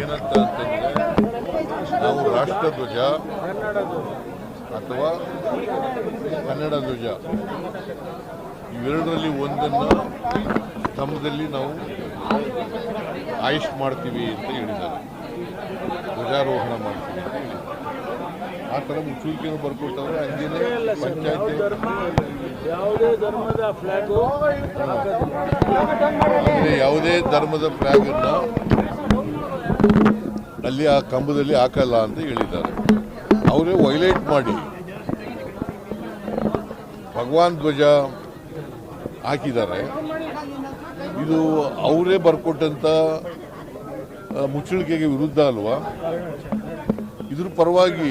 ಏನಂತ ಅಂತಂದ್ರೆ ನಾವು ರಾಷ್ಟ್ರಧ್ವಜ ಅಥವಾ ಕನ್ನಡ ಧ್ವಜ, ಇವೆರಡರಲ್ಲಿ ಒಂದನ್ನು ಸ್ತಂಭದಲ್ಲಿ ನಾವು ಆಯುಷ್ ಮಾಡ್ತೀವಿ ಅಂತ ಹೇಳಿದ್ದಾರೆ. ಧ್ವಜಾರೋಹಣ ಮಾಡ್ತೀವಿ ಆ ಥರ ಮುಚ್ಚುವಿಕೆಯನ್ನು ಬರ್ಕೊಟ್ಟವ್ರೆ ಹಂಗೇನೆ ಯಾವುದೇ ಧರ್ಮದ ಫ್ಲಾಗ್ ಅಂದರೆ ಯಾವುದೇ ಧರ್ಮದ ಫ್ಲಾಗನ್ನು ಅಲ್ಲಿ ಆ ಕಂಬದಲ್ಲಿ ಹಾಕಲ್ಲ ಅಂತ ಹೇಳಿದ್ದಾರೆ. ಅವರೇ ವೈಲೇಟ್ ಮಾಡಿ. ಭಗವಾನ್ ಧ್ವಜ ಹಾಕಿದ್ದಾರೆ. ಇದು ಅವರೇ ಬರ್ಕೊಟ್ಟಂತ ಮುಚ್ಚಳಿಕೆಗೆ ವಿರುದ್ಧ ಅಲ್ವಾ? ಇದ್ರ ಪರವಾಗಿ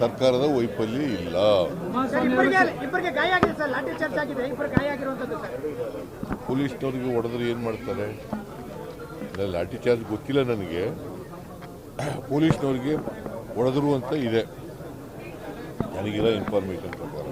ಸರ್ಕಾರದ ವೈಫಲ್ಯ ಇಲ್ಲ. ಪೊಲೀಸ್ನವ್ರಿಗೆ ಹೊಡೆದ್ರೆ ಏನು ಮಾಡ್ತಾರೆ? ಲಾಠಿ ಚಾರ್ಜ್ ಗೊತ್ತಿಲ್ಲ ನನಗೆ. ಪೊಲೀಸ್ನವ್ರಿಗೆ ಹೊಡೆದ್ರು ಅಂತ ಇದೆ. ನನಗಿರೋ ಇನ್ಫಾರ್ಮೇಷನ್ ಪ್ರಕಾರ.